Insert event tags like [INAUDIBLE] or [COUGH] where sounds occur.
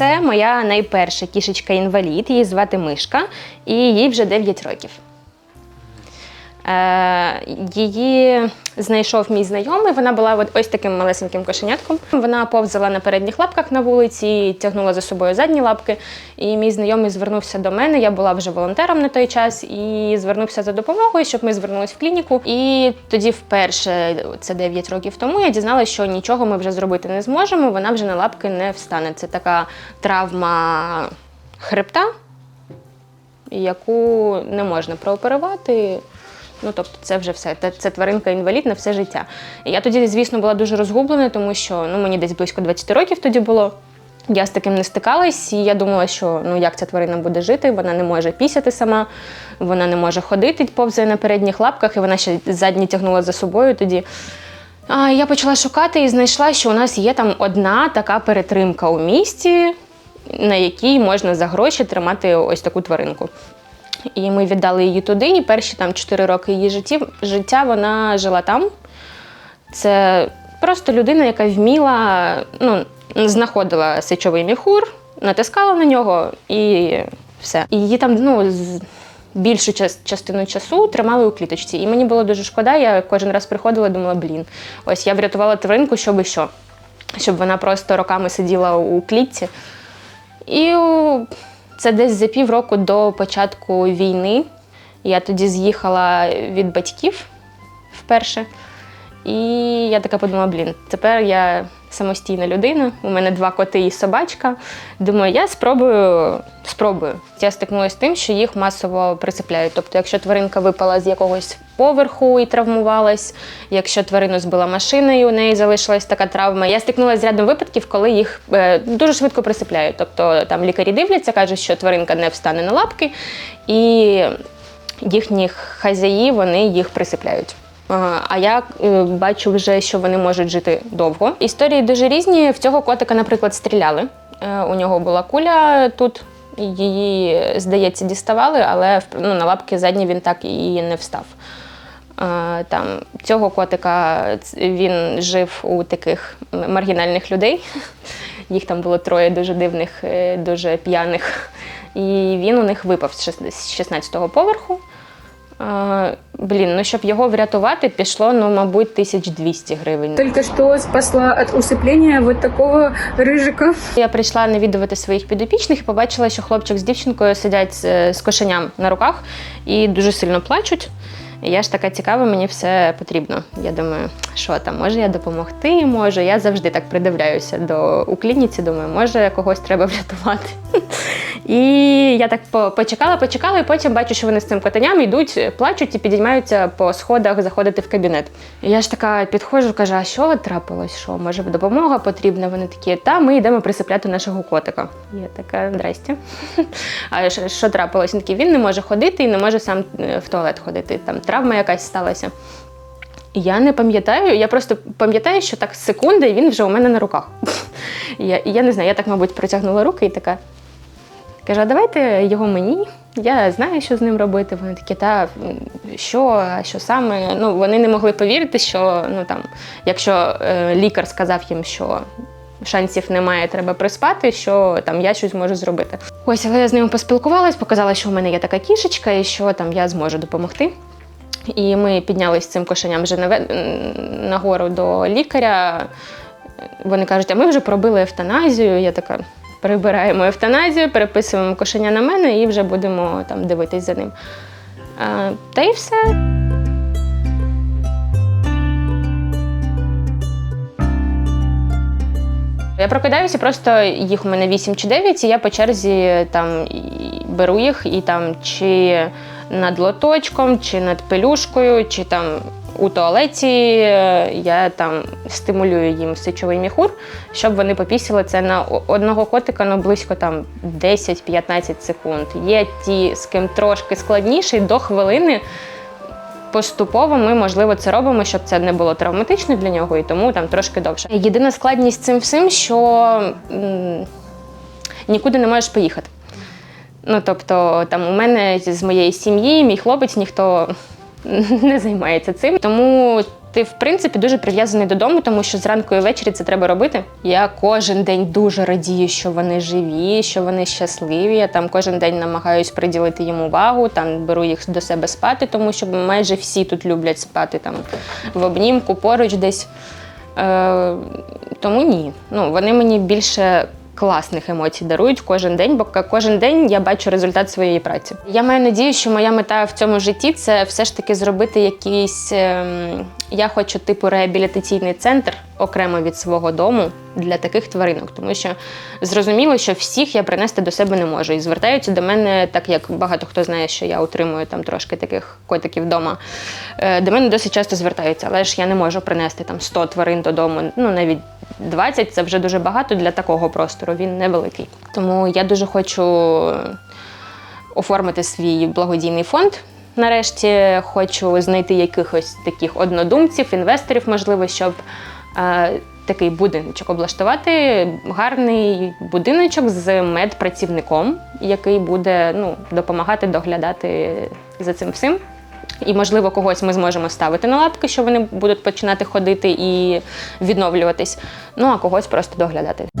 Це моя найперша кішечка-інвалід, її звати Мишка, і їй вже 9 років. Е, її знайшов мій знайомий. Вона була ось таким малесеньким кошенятком. Вона повзала на передніх лапках на вулиці, тягнула за собою задні лапки. І мій знайомий звернувся до мене. Я була вже волонтером на той час і звернувся за допомогою, щоб ми звернулись в клініку. І тоді, вперше, це 9 років тому, я дізналася, що нічого ми вже зробити не зможемо. Вона вже на лапки не встане. Це така травма хребта, яку не можна прооперувати. Ну, тобто, це вже все. Це, тваринка інвалід на все життя. І я тоді, звісно, була дуже розгублена, тому що ну, мені десь близько 20 років тоді було. Я з таким не стикалась, і я думала, що ну як ця тварина буде жити, вона не може пісяти сама, вона не може ходити, повзає на передніх лапках, і вона ще задні тягнула за собою тоді. А я почала шукати і знайшла, що у нас є там одна така перетримка у місті, на якій можна за гроші тримати ось таку тваринку. І ми віддали її туди. І перші там 4 роки її житті, життя вона жила там. Це просто людина, яка вміла, ну, знаходила сечовий міхур, натискала на нього і все. І її там ну, більшу частину часу тримали у кліточці. І мені було дуже шкода. Я кожен раз приходила і думала, блін, ось я врятувала тваринку, щоб і що. Щоб вона просто роками сиділа у клітці. І це десь за півроку до початку війни. Я тоді з'їхала від батьків вперше. І я така подумала: блін, тепер я самостійна людина, у мене два коти і собачка. Думаю, я спробую, спробую. Я стикнулася з тим, що їх масово прицепляють. Тобто, якщо тваринка випала з якогось поверху і травмувалась, якщо тварину збила машина і у неї залишилась така травма. Я стикнулася з рядом випадків, коли їх е, дуже швидко прицепляють. Тобто там лікарі дивляться, кажуть, що тваринка не встане на лапки, і їхніх хазяї вони їх присипляють. Ага, А я е, бачу вже, що вони можуть жити довго. Історії дуже різні. В цього котика, наприклад, стріляли. Е, У нього була куля тут. Її, здається, діставали, але ну, на лапки задні він так і не встав. Е, Там, цього котика він жив у таких маргінальних людей. [LAUGHS] Їх там було троє дуже дивних, е, дуже п'яних. І він у них випав з 16-го поверху. Блін, ну щоб його врятувати, пішло, ну, мабуть, 1200 гривень. Только что спасла от усыпления вот такого рыжика. Я прийшла навідувати своїх підопічних і побачила, що хлопчик з дівчинкою сидять з, з кошеням на руках і дуже сильно плачуть. І я ж така цікава, мені все потрібно. Я думаю, що там, може я допомогти, може. Я завжди так придивляюся до у клініці, думаю, може когось треба врятувати. І я так почекала, почекала, і потім бачу, що вони з цим котеням йдуть, плачуть і підіймаються по сходах заходити в кабінет. І я ж така підходжу, кажу, а що трапилось? Що може допомога потрібна? Вони такі, та ми йдемо присипляти нашого котика. Я така, здрасте. [LAUGHS] А що, що трапилось? Він такий, він не може ходити і не може сам е, в туалет ходити. Там травма якась сталася. Я не пам'ятаю, я просто пам'ятаю, що так секунди і він вже у мене на руках. [LAUGHS] Я, я не знаю, я так, мабуть, протягнула руки і така. Кажу, а давайте його мені. Я знаю, що з ним робити. Вони такі, та що, що саме. Ну, вони не могли повірити, що ну там, якщо е, лікар сказав їм, що шансів немає, треба приспати, що там я щось можу зробити. Ось, але я з ними поспілкувалась, показала, що у мене є така кішечка, і що там я зможу допомогти. І ми піднялись з цим кошеням вже нагору до лікаря. Вони кажуть, а ми вже пробили евтаназію. Я така. Прибираємо евтаназію, переписуємо кошеня на мене і вже будемо там дивитись за ним. А, та і все. Я прокидаюся, просто їх у мене 8 чи 9, і я по черзі там беру їх і там чи над лоточком, чи над пелюшкою, чи там у туалеті е, я там стимулюю їм сечовий міхур, щоб вони попісили це на одного котика ну, близько там 10-15 секунд. Є ті, з ким трошки складніше, і до хвилини Поступово ми, можливо, це робимо, щоб це не було травматично для нього, і тому там трошки довше. Єдина складність цим всім, що нікуди не можеш поїхати. Ну, тобто, там у мене з моєї сім'ї, мій хлопець, ніхто [LAUGHS] не займається цим. Тому Ти, в принципі, дуже прив'язаний додому, тому що зранку і ввечері це треба робити. Я кожен день дуже радію, що вони живі, що вони щасливі. Я там кожен день намагаюсь приділити їм увагу, там беру їх до себе спати, тому що майже всі тут люблять спати там в обнімку, поруч десь. Е, тому ні. Ну, вони мені більше класних емоцій дарують кожен день, бо кожен день я бачу результат своєї праці. Я маю надію, що моя мета в цьому житті це все ж таки зробити якийсь. Я хочу типу реабілітаційний центр окремо від свого дому для таких тваринок, тому що зрозуміло, що всіх я принести до себе не можу. І звертаються до мене, так як багато хто знає, що я утримую там трошки таких котиків вдома. Е, До мене досить часто звертаються, але ж я не можу принести там 100 тварин додому. Ну навіть 20 це вже дуже багато для такого простору. Він невеликий. Тому я дуже хочу оформити свій благодійний фонд. Нарешті хочу знайти якихось таких однодумців, інвесторів, можливо, щоб е, такий будиночок облаштувати. Гарний будиночок з медпрацівником, який буде ну, допомагати доглядати за цим всім. І, можливо, когось ми зможемо ставити на лапки, що вони будуть починати ходити і відновлюватись. Ну а когось просто доглядати.